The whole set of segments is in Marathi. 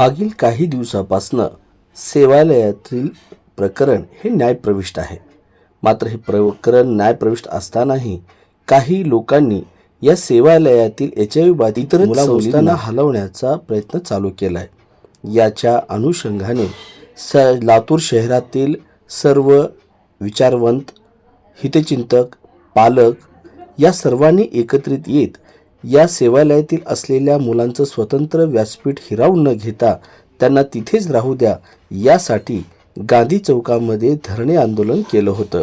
मागील काही दिवसापासनं सेवालयातील प्रकरण हे न्यायप्रविष्ट आहे. मात्र हे प्रकरण न्यायप्रविष्ट असतानाही काही लोकांनी या सेवालयातील एच आय व्ही बाधित मुलांना हलवण्याचा प्रयत्न चालू केला आहे याच्या अनुषंगाने स लातूर शहरातील सर्व विचारवंत हितचिंतक पालक या सर्वांनी एकत्रित येत या सेवालयातील असलेल्या मुलांचं स्वतंत्र व्यासपीठ हिरावून न घेता त्यांना तिथेच राहू द्या यासाठी गांधी चौकामध्ये धरणे आंदोलन केलं होतं.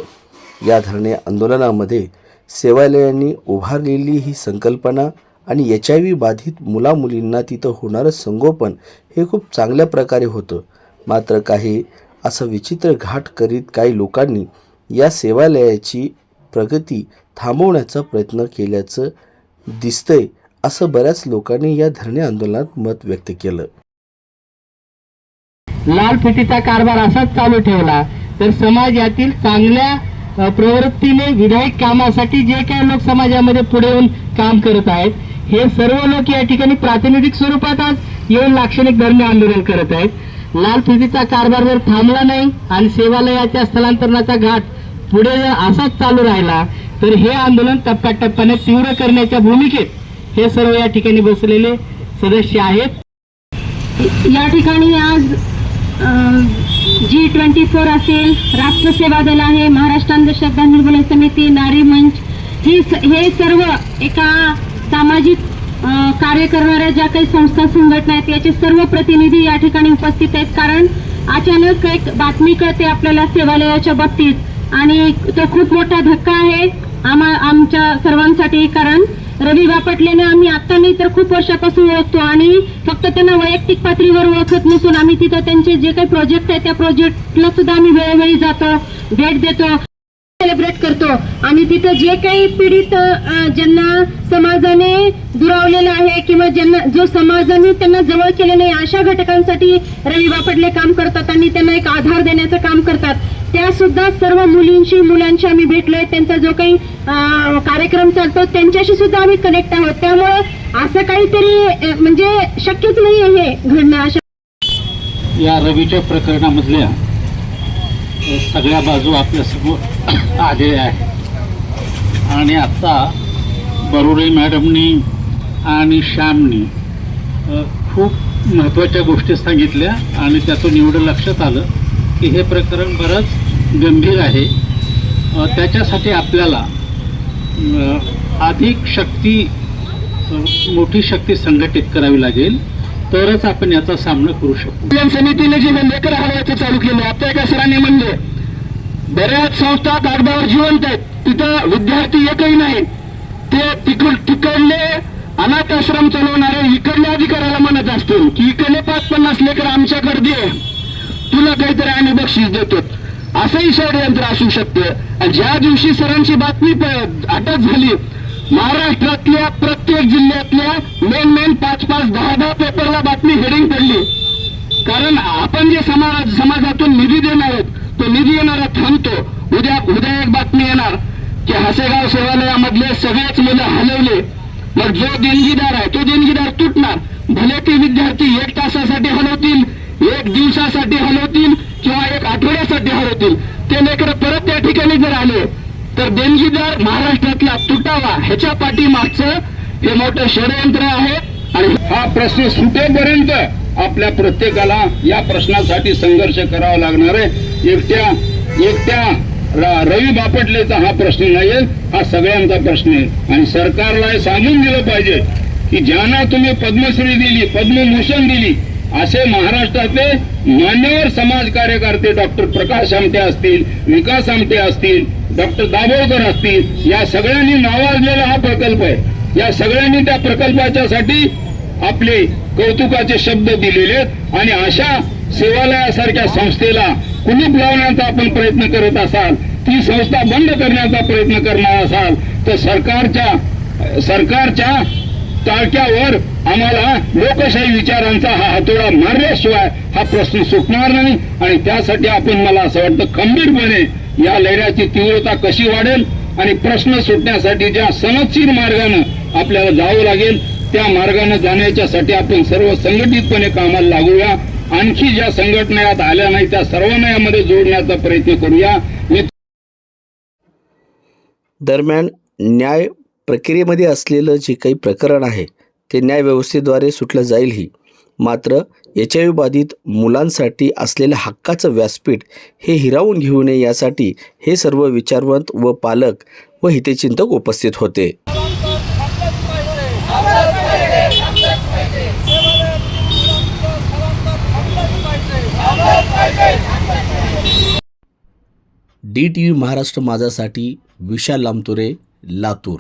या धरणे आंदोलनामध्ये सेवालयांनी उभारलेली ही संकल्पना आणि एच आय व्ही बाधित मुलामुलींना तिथं होणारं संगोपन हे खूप चांगल्या प्रकारे होतं. मात्र काही असं विचित्र घाट करीत काही लोकांनी या सेवालयाची प्रगती थांबवण्याचा प्रयत्न केल्याचं दिसतंय असं बऱ्याच लोकांनी या धरणे आंदोलनात मत व्यक्त केलं. लाल फिटीचा कारभार असाच चालू ठेवला तर समाज यातील चांगल्या प्रवृत्तीने विधायक कामासाठी जे काही लोक समाजामध्ये पुढे येऊन काम करत आहेत हे सर्व लोक या ठिकाणी प्रातिनिधिक स्वरूपात आज येऊन लाक्षणिक धरणे आंदोलन करत आहेत. लाल फिटीचा कारभार जर थांबला नाही आणि सेवालयाच्या स्थलांतरणाचा घाट पुढे जर असाच चालू राहिला तर हे आंदोलन टप्प्याटप्प्याने तीव्र करण्याच्या भूमिकेत हे सर्व या ठिकाणी बसलेले सदस्य आहेत. या ठिकाणी आज जी ट्वेंटी फोर असेल राष्ट्र सेवा दल आहे महाराष्ट्र अंधश्रद्धा निर्मूलन समिती नारी मंच ही हे सर्व एका सामाजिक कार्य करणाऱ्या ज्या काही संस्था संघटना आहेत याचे सर्व प्रतिनिधी या ठिकाणी उपस्थित आहेत. कारण अचानक एक बातमी कळते आपल्याला सेवालयाच्या बाबतीत. आणि तो खूप मोठा धक्का आहे. सर्वांसाठी कारण रवी बापटलेने आम्ही आता नाही तर खूप वर्षापासून ओळखतो आणि फक्त त्यांना वैयक्तिक पातळीवर ओळखत नसून आम्ही तिथं त्यांचे जे काही प्रोजेक्ट आहे त्या प्रोजेक्टला सुद्धा आम्ही वेळोवेळी जातो भेट देतो. सेलिब्रेट करतो. आणि तिथं जे काही पीडित ज्यांना समाजाने दुरावलेलं आहे किंवा ज्यांना जो समाजाने त्यांना जवळ केले नाही अशा घटकांसाठी रवी बापडले काम करतात आणि त्यांना एक आधार देण्याचं काम करतात. त्या सुद्धा सर्व मुलींशी मुलांशी आम्ही भेटलोय. त्यांचा जो काही कार्यक्रम चालतो त्यांच्याशी सुद्धा आम्ही कनेक्ट आहोत. त्यामुळं असं काहीतरी म्हणजे शक्यच नाही आहे हे घडणं. अशा या रवीच्या प्रकरणामधल्या सगळ्या बाजू आपल्यासमोर आलेल्या आहेत. आणि आत्ता बरोडे मॅडमनी आणि श्यामनी खूप महत्त्वाच्या गोष्टी सांगितल्या आणि त्यातून एवढं लक्षात आलं की हे प्रकरण बरंच गंभीर आहे. त्याच्यासाठी आपल्याला अधिक शक्ती मोठी शक्ती संघटित करावी लागेल. तरच आपण याचा सामना करू शकतो समितीने जे लेकर हलवायचं चालू केलं आता एका सरांनी म्हणले बऱ्याच संस्था कागदावर जिवंत आहेत तिथं विद्यार्थी एकही नाही. ते तिकड तिकडले अनाथ आश्रम चालवणारे इकडल्या अधिकाऱ्याला म्हणत असतील की इकडले पाच पन्नास लेकर आमच्याकडे दे तुला काहीतरी आम्ही बक्षीस देतो. असंही षडयंत्र असू शकतं. ज्या दिवशी सरांची बातमी प- अटक झाली महाराष्ट्रातल्या प्रत्येक जिल्ह्यातल्या मेन मेन पाच पाच दहा दहा पेपरला बातमी हेडिंग पडली. कारण आपण जे समाज समाजातून निधी देणार आहोत तो निधी येणारा थांबतो. उद्या उद्या एक बातमी येणार की हसेगाव सेवालयामधले सगळेच मुलं हलवले. मग जो देणगीदार आहे तो देणगीदार तुटणार. भले ते विद्यार्थी एक तासासाठी हलवतील एक दिवसासाठी हलवतील किंवा एक आठवड्यासाठी हलवतील ते लेकर परत त्या ठिकाणी जर आले तर देणगीदार महाराष्ट्रातला तुटावा ह्याच्या पाठीमागचं हे मोठं षडयंत्र आहे. आणि हा प्रश्न सुटेपर्यंत आपल्या प्रत्येकाला या प्रश्नासाठी संघर्ष करावा लागणार आहे. एकट्या एकट्या रवी बापटलेचा हा प्रश्न नाहीये. हा सगळ्यांचा प्रश्न आहे. आणि सरकारला हे सांगून दिलं पाहिजे की ज्यांना तुम्ही पद्मश्री दिली पद्मभूषण दिली असे महाराष्ट्रातले मान्यवर समाज कार्यकर्ते डॉक्टर प्रकाश आमटे असतील विकास आमटे असतील डॉक्टर दाभोळकर असतील या सगळ्यांनी नावाजलेला हा प्रकल्प आहे. या सगळ्यांनी त्या प्रकल्पाच्या साठी आपले कौतुकाचे शब्द दिलेले आहेत आणि अशा सेवालयासारख्या संस्थेला कुलूप लावण्याचा आपण प्रयत्न करत असाल ती संस्था बंद करण्याचा प्रयत्न करणार असाल तर सरकारच्या सरकारच्या टाळक्यावर आम्हाला लोकशाही विचारांचा हा हातोडा मारल्याशिवाय हा प्रश्न सुटणार नाही. आणि त्यासाठी आपण मला असं वाटतं खंबीरपणे या लढ्याची तीव्रता कशी वाढेल आणि प्रश्न सुटण्यासाठी ज्या सनदशीर मार्गानं आपल्याला जावं लागेल त्या मार्गानं जाण्याच्यासाठी आपण सर्व संघटितपणे कामाला लागूया. आणखी ज्या संघटना यात आल्या नाही त्या सर्वांना यामध्ये जोडण्याचा प्रयत्न करूया. दरम्यान न्याय प्रक्रियेमध्ये असलेलं जे काही प्रकरण आहे ते न्याय व्यवस्थेद्वारे सुटलं जाईलही मात्र एच आय बाधित मुलांसाठी असलेलं हक्काचं व्यासपीठ हे हिरावून घेऊ नये यासाठी हे सर्व विचारवंत व पालक व हितचिंतक उपस्थित होते. डी टी व्ही महाराष्ट्र माझासाठी विशाल लामतुरे लातूर.